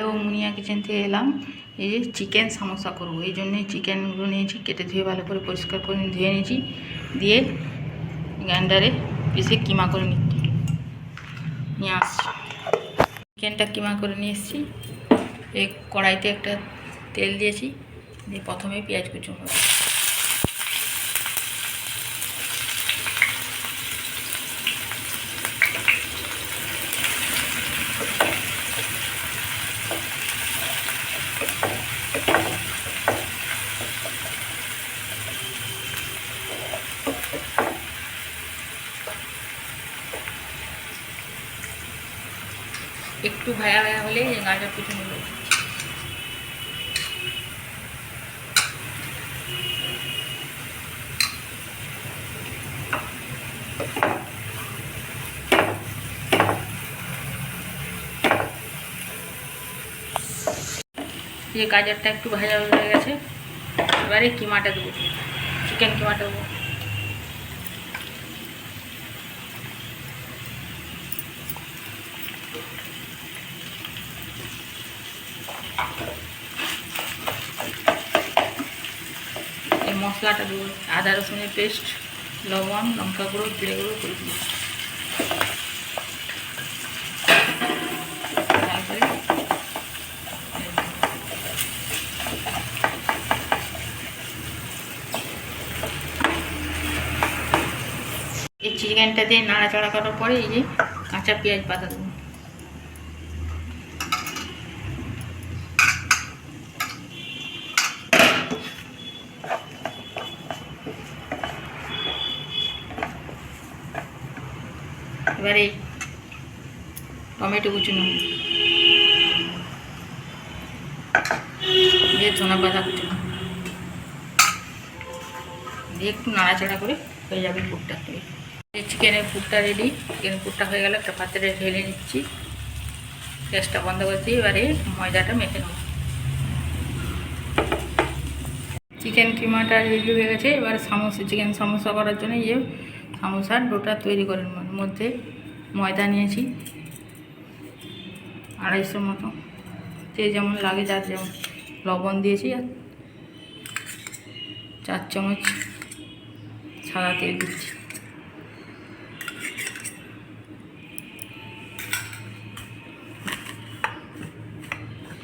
Hello, মুনিয়া kitchen থেকে এলাম। এই যে চিকেন সামোসা করব। এই জন্যই চিকেনগুলো নিয়েছি, কেটে ধুয়ে ভালো করে পরিষ্কার করে ধুয়ে নিয়েছি। দিয়ে গ্রাইন্ডারে পিসে কিমা করে নিচ্ছি নিয়ে আসছি। চিকেনটা কিমা করে নিয়ে এসেছি। এই কড়াইতে একটা তেল দিয়েছি। দিয়ে প্রথমে পেঁয়াজ কুচো একটু ভায়া ভায়া হলে এই গাজর কুচো নেব যে গাজরটা একটু ভাজা হয়ে গেছে এবারে কিমাটা দেবো চিকেন কিমাটা দেবো এই মশলাটা আদা রসুনের পেস্ট, লবণ, লঙ্কা গুঁড়ো, জিরে গুঁড়ো করে তারপরে এই চিকেনটা দিয়ে নাড়াচাড়া করার পরে এই যে কাঁচা পেঁয়াজ পাতা দেবো এবারে টমেটো কুচুনো। দিয়ে ধনা পাতা কুচুনো। দিয়ে একটু নাড়াচাড়া করে হয়ে যাবে পুরটা। তৈরি চিকেনের পুরটা রেডি চিকেনের পুরটা হয়ে গেলে একটা পাত্রে ঢেলে নিচ্ছি। গ্যাসটা বন্ধ করছি এবারে ময়দাটা মেখে নেব। চিকেন কিমাটা রেডি হয়ে গেছে। এবার সমোসা চিকেন সমোসা করার জন্য ইয়ে সমোসার ডোটা তৈরি করে নেব। মধ্যে ময়দা নিয়েছি আড়াইশো মতো। যে যেমন লাগে যার যেমন। লবণ দিয়েছি আর চার চামচ সাদা তেল দিচ্ছি।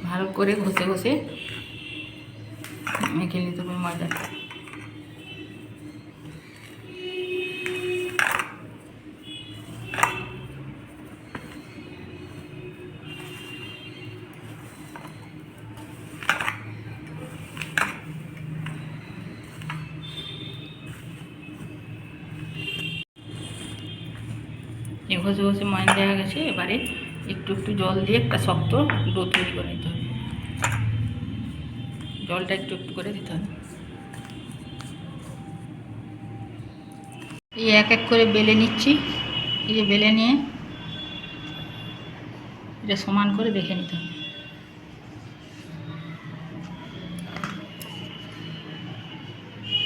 ভালো করে ঘষে ঘষে মেখে নিতে হবে ময়দাটা। এই ঘষে ঘষে ময়ন দেওয়া গেছে, এবারে একটু একটু জল দিয়ে একটা শক্ত ডো তৈরি করে নিতে হবে। জলটা একটু একটু করে দিতে হবে। এই এক এক করে বেলে নিচ্ছি। এই যে বেলে নিয়ে এটা সমান করে দেখে নিতে হবে।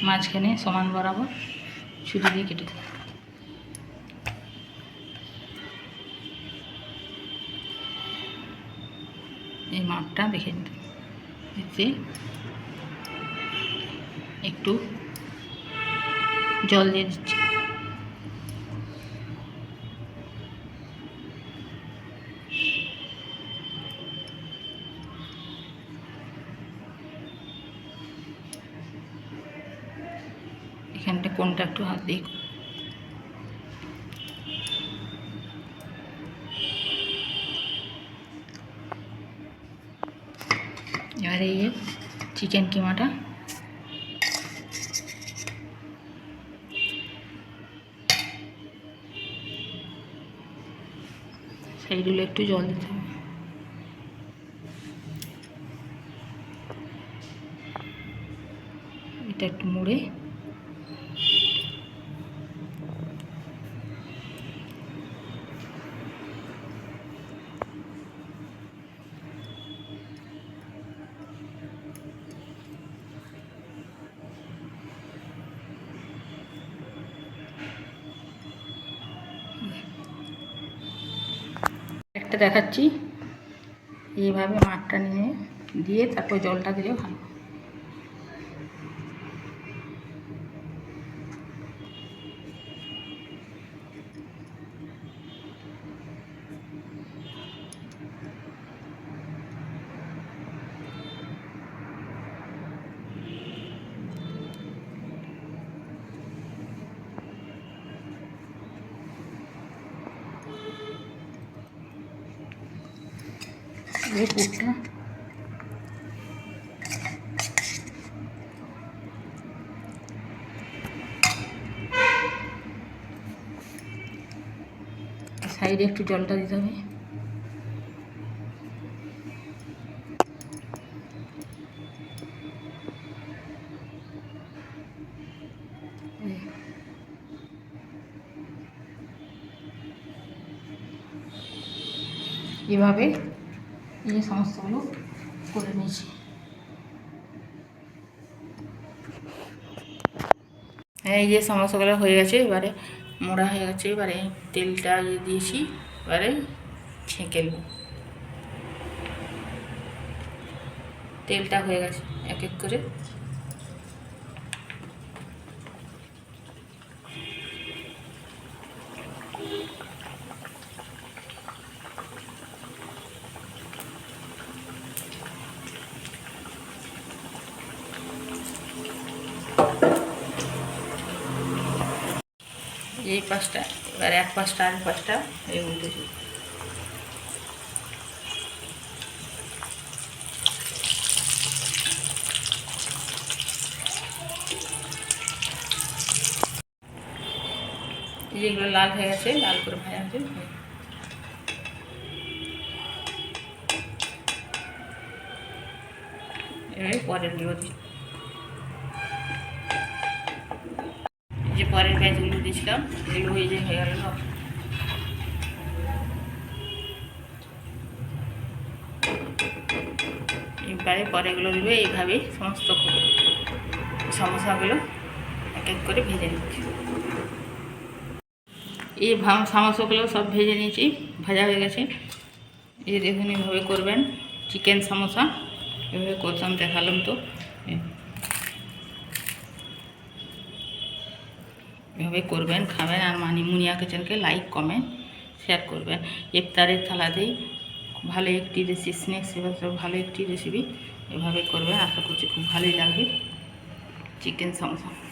মাঝখানে সমান বরাবর ছুরি দিয়ে কেটে দেবো এই মাপটা দেখে নিতে। একটু জল দিয়ে দিচ্ছি। এখানটা কোনটা একটু হাত দিয়ে এবারে এই চিকেন কিমাটা সাইডগুলো একটু জল দিতে হবে এটা একটু মুড়ে একটা দেখাচ্ছি। এইভাবে মাঠটা নিয়ে দিয়ে তারপর জলটা দিলে ভালো। সাইডে একটু জলটা দিতে হবে। এভাবে এই সমস্তগুলো করে নিয়েছি। হ্যাঁ এই যে সমস্যাগুলো হয়ে গেছে, এবারে মোড়া হয়ে গেছে, এবারে তেলটা ইয়ে দিয়েছি, এবারে ছেঁকে নেব। তেলটা হয়ে গেছে, এক এক করে। এই পাঁচটা এবার এক পাঁচটা আর পাঁচটা এই উল্টে দিই এই যেগুলো লাল হয়ে গেছে লাল করে ভাজা হয়েছে এবারে পরেরগুলো দিই এই যে পরের পেঁয়াজগুলো দিয়েছিলাম এগুলো হয়ে যে হয়ে গেল সব। এবারে পরেগুলো দিবে, এইভাবে সমস্ত সমস্যাগুলো এক এক করে ভেজে নিচ্ছি। এই সমস্যাগুলো সব ভেজে নিয়েছি, ভাজা হয়ে গেছে। এই দেখুন, এইভাবে করবেন, চিকেন সমোসা এভাবে করতাম, দেখালাম তো। এই। এভাবে করবেন, খাবেন আর মানি মুনিয়া কিচেনকে লাইক কমেন্ট শেয়ার করবেন। ইফতারের থালাতেই ভালো একটি রেসিপি স্ন্যাক্স এবার ভালো একটি রেসিপি এভাবে করবেন। আশা করছি খুব ভালোই লাগবে। চিকেন সমোসা।